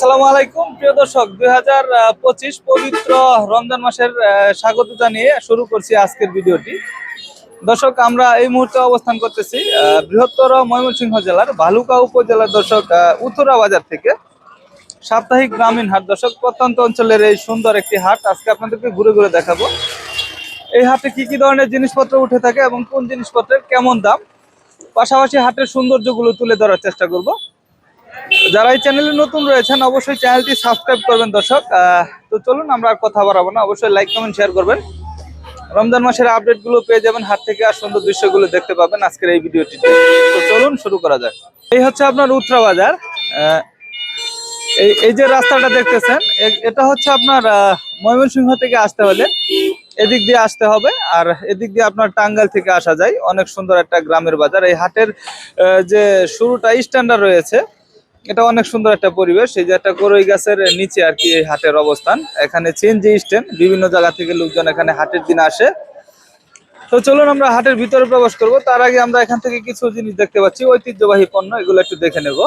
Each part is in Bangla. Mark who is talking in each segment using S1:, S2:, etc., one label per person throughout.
S1: আসসালামু আলাইকুম, প্রিয় দর্শক। দুই হাজার পঁচিশ পবিত্র রমজান মাসের স্বাগত জানিয়ে শুরু করছি আজকের ভিডিওটি। দর্শক, আমরা এই মুহূর্তে অবস্থান করতেছি বৃহত্তর ময়মনসিংহ জেলার ভালুকা উপজেলার দর্শক উত্তরা বাজার থেকে। সাপ্তাহিক গ্রামীণ হাট, দর্শক, প্রত্যন্ত অঞ্চলের এই সুন্দর একটি হাট আজকে আপনাদেরকে ঘুরে ঘুরে দেখাবো। এই হাটে কি কি ধরনের জিনিসপত্র উঠে থাকে এবং কোন জিনিসপত্রের কেমন দাম? পাশাপাশি হাটের সৌন্দর্যগুলো তুলে ধরার চেষ্টা করব। যারা এই চ্যানেলে নতুন রয়েছেন, অবশ্যই চ্যানেলটি সাবস্ক্রাইব করবেন দর্শক। তো চলুন, আমরা আর কথা বাড়াবো না। অবশ্যই লাইক, কমেন্ট, শেয়ার করবেন। রমজান মাসের আপডেটগুলো পেয়ে যাবেন হাট থেকে আর সুন্দর দৃশ্যগুলো দেখতে পাবেন আজকের এই ভিডিওটিতে তো চলুন, শুরু করা যাক। এই হচ্ছে আপনার উত্তরা বাজার। এই এই যে রাস্তাটা দেখতেছেন এটা হচ্ছে আপনার ময়মনসিংহ থেকে আসতে হলে এদিক দিয়ে আসতে হবে। আর এদিক দিয়ে আপনার টাঙ্গাল থেকে আসা যায়। অনেক সুন্দর একটা গ্রামের বাজার। এই হাটের যে শুরুটা স্ট্যান্ডার্ড রয়েছে। এটা অনেক সুন্দর একটা পরিবেশ। এই যে একটা করই গাছের নিচে আর কি এই হাটের অবস্থান। এখানে চেঞ্জি স্ট্যান্ড বিভিন্ন জায়গা থেকে লোকজন এখানে হাটের দিন আসে। তো চলুন আমরা হাটের ভিতরে প্রবেশ করব। তার আগে আমরা এখান থেকে কিছু জিনিস দেখতে পাচ্ছি। ঐতিহ্যবাহী পণ্য, এগুলো একটু দেখে নেব।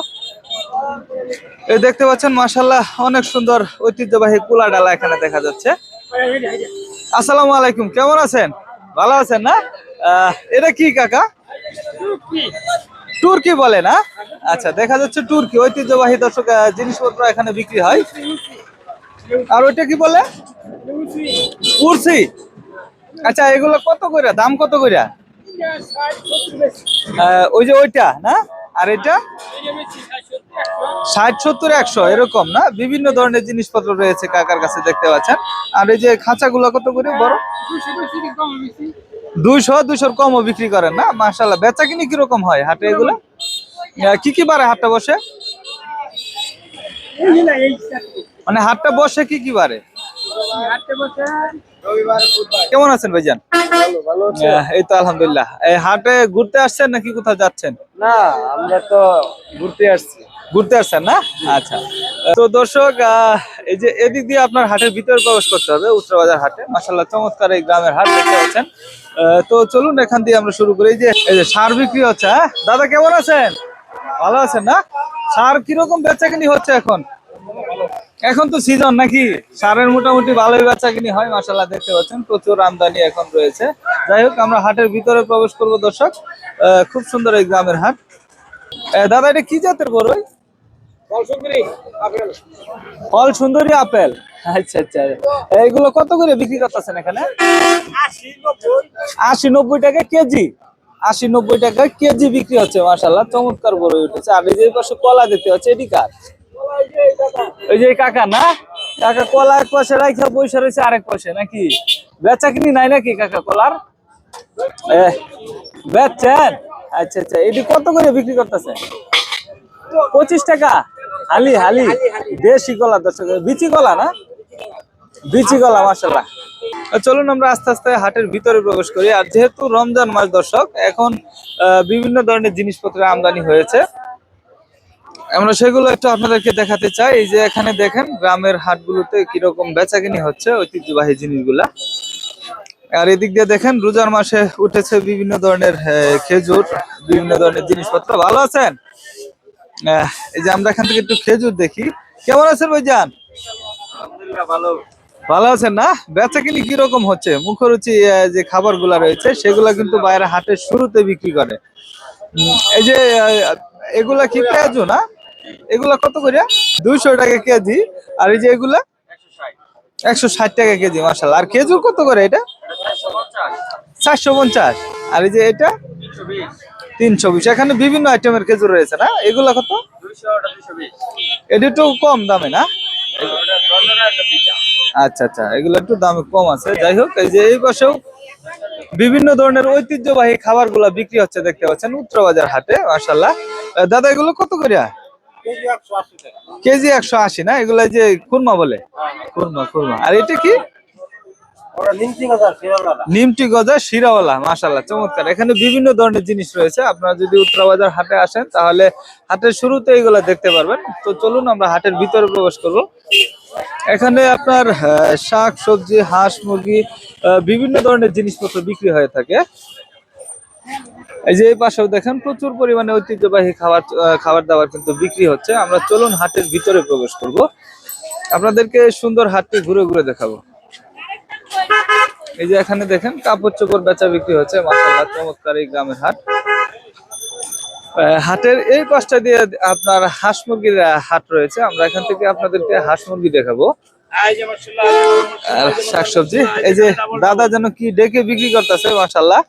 S1: এই দেখতে পাচ্ছেন মাশাল্লাহ অনেক সুন্দর ঐতিহ্যবাহী কুলা ডালা এখানে দেখা যাচ্ছে। আসসালামু আলাইকুম, কেমন আছেন? ভালো আছেন না? এটা কি, কাকা? তুর্কি বলে না আচ্ছা দেখা যাচ্ছে তুর্কি ঐতিহ্যবাহী দর্শক জিনিসপত্র এখানে বিক্রি হয়। আর ওইটা কি বলে? কুরসি। আচ্ছা এগুলো কত করে? দাম কত করে? ওই যে ওইটা, না? আর এটা? ষাট, সত্তর, একশো, এরকম, না? বিভিন্ন ধরনের জিনিসপত্র রয়েছে কাকার কাছে দেখতে পাচ্ছেন। আর এই যে খাঁচাগুলো কত করে? বড়? দুইশো দুইশোর কমও বিক্রি করেন না? মাশাল্লাহ বেচা কিনি কীরকম হয় হাটে এগুলো? কি কি বারে হাটটা বসে? মানে হাটটা বসে কি কি বারে? কেমন আছেন ভাইজান? এই তো আলহামদুলিল্লাহ। এই হাটে ঘুরতে আসছেন নাকি কোথাও যাচ্ছেন?
S2: না আমরা তো ঘুরতে আসছি।
S1: ঘুরতে আসছেন না? আচ্ছা। তো দর্শক এই যে এদিক দিয়ে আপনার হাটের ভিতরে প্রবেশ করতে হবে, উত্তরবাজার হাটে। মাসাল্লাহ চমৎকার এই গ্রামের হাট দেখতে পাচ্ছেন। তো চলুন এখান দিয়ে আমরা শুরু করি। যে, এই যে সার বিক্রি হচ্ছে হ্যাঁ? দাদা, কেমন আছেন? ভালো আছেন না? সার কীরকম বেচাকিনি হচ্ছে এখন? এখন তো সিজন নাকি? সারের মোটামুটি ভালোই বেচাকিনি হয় মাসাল্লাহ দেখতে পাচ্ছেন। প্রচুর আমদানি এখন রয়েছে। যাই হোক, আমরা হাটের ভিতরে প্রবেশ করব দর্শক। খুব সুন্দর এই গ্রামের হাট। দাদা, এটা কি জাতের বড়ই ফল সুন্দরী আপেল। আচ্ছা আচ্ছা। এইগুলো কত করে বিক্রি করতেছেন এখানে? আশি নব্বই। টাকা কেজি। আশি নব্বই টাকা কেজি বিক্রি হচ্ছে মাসাল্লাহ চমৎকার বড় উঠেছে। আর এই যে পাশে কলা দেখতে পাচ্ছি এটি কার? ওই যে এই কাকা না? কাকা কলা এক পাশে রাখা পয়সা রয়েছে আরেক পাশে নাকি? বেচা কিনি নাই নাকি কাকা কলার? বেচছেন? আচ্ছা আচ্ছা। এটি কত করে বিক্রি করতেছেন? পঁচিশ টাকা? হালি হালি। দেশি কলা, দর্শক, বিচি কলা না? বিচি কলা মাসাল্লাহ চলুন আমরা আস্তে আস্তে হাটের ভিতরে প্রবেশ করি। আর যেহেতু রমজান মাস, দর্শক, এখন বিভিন্ন ধরনের জিনিসপত্রের আমদানি হয়েছে। আমরা সেগুলো একটু আপনাদেরকে দেখাতে চাই। এই যে এখানে দেখেন, গ্রামের হাটগুলোতে কীরকম বেচাকিনি হচ্ছে, ঐতিহ্যবাহী জিনিসগুলা। আর এদিক দিয়ে দেখেন, রোজার মাসে উঠেছে বিভিন্ন ধরনের খেজুর, বিভিন্ন ধরনের জিনিসপত্র। ভালো আছেন? এই যে আমরা এখান থেকে একটু খেজুর দেখি। কেমন আছেন ভাইজান?
S2: ভালো।
S1: ভালো আছেন না? বেচা কিনি কীরকম হচ্ছে? মুখরুচি যে খাবারগুলা রয়েছে সেগুলা কিন্তু বাইরে হাটের শুরুতে বিক্রি করে। এই যে এগুলা কি পেঁয়াজু না? এগুলা কত করে? দুইশো টাকা কেজি। আর এই যে এগুলা? একশো ষাট টাকা কেজি মার্শাল আর খেজুর কত করে এটা? চারশো পঞ্চাশ। আর এই যে এটা? তিনশো বিশ। এখানে বিভিন্ন আইটেমের খেজুর রয়েছে না? এগুলা কত? এটা একটু কম দামে না? আচ্ছা আচ্ছা এগুলো একটু দামে কম আছে। যাই হোক এই যে এই পাশেও বিভিন্ন ধরনের ঐতিহ্যবাহী খাবারগুলা বিক্রি হচ্ছে দেখতে পাচ্ছেন উত্তরবাজার হাটে মাসাল্লাহ দাদা এগুলো কত করিয়া কেজি একশো আশি না? এগুলো যে খুরমা বলে? খুরমা খুরমা। আর এটা কি? নিমটি গজা শিরাওয়ালা। মাশাল্লাহ চমৎকার। এখানে বিভিন্ন ধরনের জিনিস রয়েছে। আপনারা যদি উত্তরাবাজার হাটে আসেন, তাহলে হাটের শুরুতে এগুলো দেখতে পারবেন। তো চলুন আমরা হাটের ভিতরে প্রবেশ করব। এখানে আপনার শাক, সবজি, হাঁস, মুরগি বিভিন্ন ধরনের জিনিসপত্র বিক্রি হয়ে থাকে। এই যে এই পাশেও দেখেন, প্রচুর পরিমাণে ঐতিহ্যবাহী খাবার খাবার দাবার কিন্তু বিক্রি হচ্ছে। আমরা চলুন হাটের ভিতরে প্রবেশ করব। আপনাদেরকে সুন্দর হাটটি ঘুরে ঘুরে দেখাবো। এই যে এখানে দেখেন কাপড় চোপড় বেচা বিক্রি হচ্ছে মাসাল্লাহ চমৎকার এই গ্রামের হাট। হাটের এই পাশটা দিয়ে আপনার হাঁস মুরগির হাট রয়েছে। আমরা এখান থেকে আপনাদেরকে হাঁস মুরগি দেখাবো। আর শাকসবজি। এই যে দাদা যেন কি ডেকে বিক্রি করতেছে মাসাল্লাহ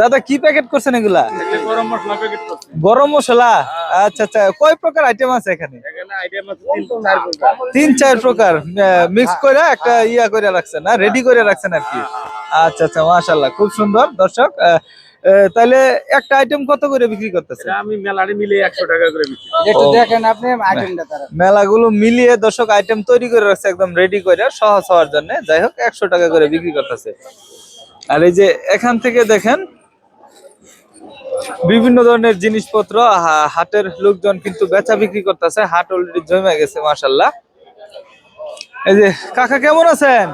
S1: দাদা কি প্যাকেট করছেন এগুলা?
S2: গরম মশলা
S1: আচ্ছা আচ্ছা কয় প্রকার আইটেম আছে এখানে?
S2: তিন চার প্রকার।
S1: তিন মিক্স করে একটা ইয়া করে রাখছেন না রেডি করে রাখছেন আর কি। আচ্ছা আচ্ছা মাশাল্লাহ খুব সুন্দর দর্শক। আহ, আহ, তাহলে একটা আইটেম কত করে বিক্রি করতেছে
S2: আমি মেলারে মিলে একশো টাকা করে বিক্রি করি।
S1: একটু দেখেন
S2: আপনি আইটেমটা তারা।
S1: মেলাগুলো মিলিয়ে দর্শক আইটেম তৈরি করে রাখছে একদম রেডি করে সহজ হওয়ার জন্য। যাই হোক একশো টাকা করে বিক্রি করতেছে। আর এই যে এখান থেকে দেখেন বিভিন্ন ধরনের জিনিসপত্র হাটের লোকজন কিন্তু বেচা বিক্রি করতেছে, হাট অলরেডি জমে গেছে মাসাল্লাহ এই যে, কাকা কেমন আছেন?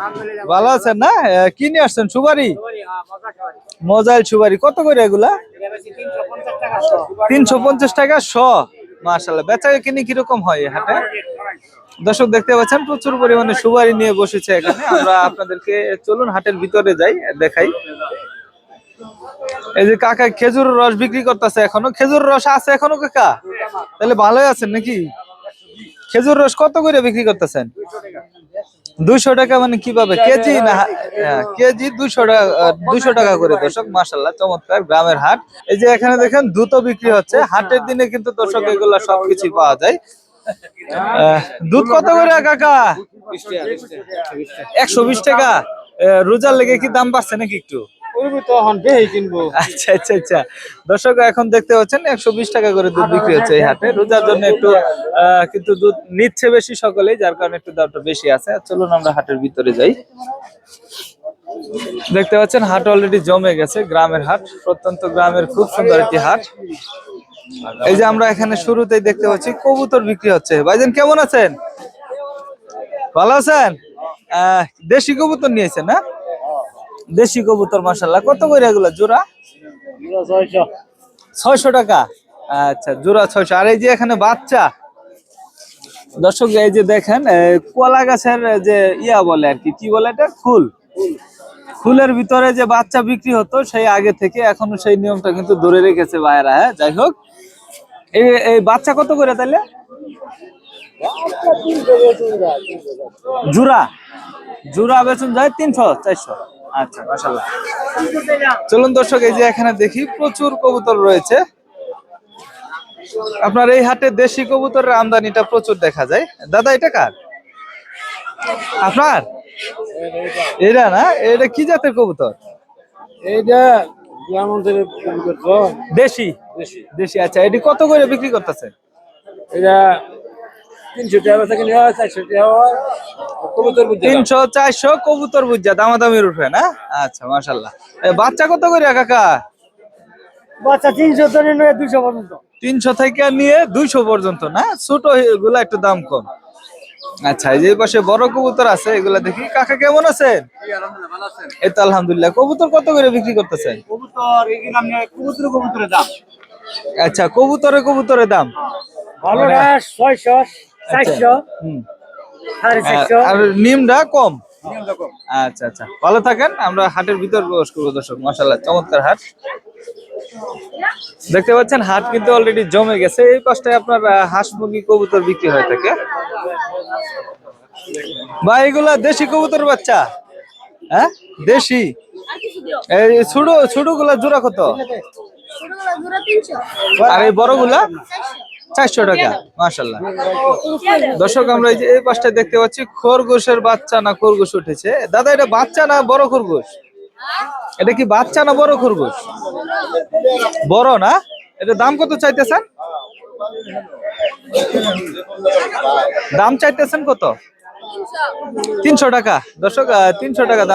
S1: ভালো আছেন না? কি নিয়ে আসছেন? সুপারি? মজাইল সুপারি। কত করে এগুলা? তিনশো পঞ্চাশ টাকা শ। মাশাল্লাহ বেচা কিনি কীরকম হয় হাটে? দর্শক দেখতে পাচ্ছেন, প্রচুর পরিমাণে সুপারি নিয়ে বসেছে এখানে। আমরা আপনাদেরকে, চলুন হাটের ভিতরে যাই, দেখাই। এই যে কাকা খেজুর রস বিক্রি করতেছে এখনও খেজুর রস আছে এখনও কাকা? তাহলে ভালোই আছেন নাকি? খেজুর রস কত করে বিক্রি করতেছেন? দুইশো টাকা মানে কীভাবে? কেজি না হ্যাঁ, কেজি দুইশো টাকা দুইশো টাকা করে দর্শক মাসাল্লাহ চমৎকার গ্রামের হাট। এই যে এখানে দেখেন দ্রুত বিক্রি হচ্ছে হাটের দিনে কিন্তু দর্শক এগুলা সবকিছু পাওয়া যায়। দুধ কত করে কাকা? একশো বিশ টাকা। রোজার লেগে কি দাম বাড়ছে নাকি একটু? আচ্ছা আচ্ছা আচ্ছা। দর্শক, এখন দেখতে পাচ্ছেন একশো বিশ টাকা করে দুধ বিক্রি হচ্ছে এই হাটে। রোজার জন্য একটু কিন্তু দুধ নিচ্ছে বেশি সকলেই, যার কারণে একটু দামটা বেশি আছে। চলুন আমরা হাটের ভিতরে যাই। দেখতে পাচ্ছেন, হাট অলরেডি জমে গেছে, গ্রামের হাট। প্রত্যন্ত গ্রামের খুব সুন্দর একটি হাট। এই যে আমরা এখানে শুরুতেই দেখতে পাচ্ছি, কবুতর বিক্রি হচ্ছে। ভাইজান, কেমন আছেন? ভালো আছেন? দেশি কবুতর নিয়েছেন না দেশি কবুতর মাসাল্লাহ কত করে এগুলো? জোড়া? ছয়শো। টাকা? আচ্ছা জোড়া ছয়শো। আর এই যে এখানে বাচ্চা দর্শক এই যে দেখেন কলা গাছের যে ইয়া বলে আর কি কি বলে এটা? ফুল ফুলের ভিতরে যে বাচ্চা বিক্রি হতো সেই আগে থেকে এখনও সেই নিয়মটা কিন্তু ধরে রেখেছে ভাইয়েরা হ্যাঁ? যাই হোক। এই এই বাচ্চা কত করে তাহলে? জোড়া? জোড়া বেতন যায় তিনশো চারশো। আচ্ছা চলুন দর্শক এই যে এখানে দেখি প্রচুর কবুতর রয়েছে। আপনার এই হাটে দেশি কবুতরের আমদানিটা প্রচুর দেখা যায়। দাদা এটা কার? আপনার? এটা না? এটা কি জাতের কবুতর?
S2: এইটা
S1: দেশি। দেশি আচ্ছা। এটি কত করে বিক্রি করতেছে?
S2: এটা তিনশো টাকা চারশো টাকা কবুতর বুঝছে
S1: তিনশো চারশো কবুতর বুঝা দামাদামির উঠবে না? আচ্ছা মাসাল্লাহ বাচ্চা কত করে কাকা?
S2: বাচ্চা তিনশো ধরে নয় দুশো পর্যন্ত।
S1: তিনশো থেকে নিয়ে দুইশো পর্যন্ত না? ছোট এগুলা একটু দাম কম। আচ্ছা এই যে পাশে বড় কবুতর আছে এগুলা দেখি। কাকা কেমন আছেন? এই তো আলহামদুলিল্লাহ। কবুতর কত করে বিক্রি করতেছেন?
S2: কবুতর কবুতরের দাম।
S1: আচ্ছা কবুতরে কবুতরের দাম।
S2: ছয়শো
S1: আর- নিমটা কম? আচ্ছা আচ্ছা। ভালো থাকেন আমরা হাটের ভিতর প্রবেশ করব দর্শক মাসাল্লাহ চমৎকার হাট। দেখতে পাচ্ছেন হাট কিন্তু অলরেডি জমে গেছে। এই পাশটায় আপনার হাঁস মুরগি কবুতর বিক্রি হয়ে থাকে। ভাই এগুলা দেশি কবুতর বাচ্চা? হ্যাঁ? দেশি? এই ছোট
S3: ছোটগুলা জোড়া কত
S1: আর এই বড়গুলা? চারশো টাকা মাসাল্লাহ দর্শক আমরা এই যে এই পাশটা দেখতে পাচ্ছি খরগোশের বাচ্চা না খরগোশ উঠেছে। দাদা এটা বাচ্চা না বড় খরগোশ? এটা কি বাচ্চা না বড় খরগোশ? বড় না? এটা দাম কত চাইতেছেন? দাম চাইতেছেন কত? তিনশো টাকা। দর্শক তিনশো টাকা দাম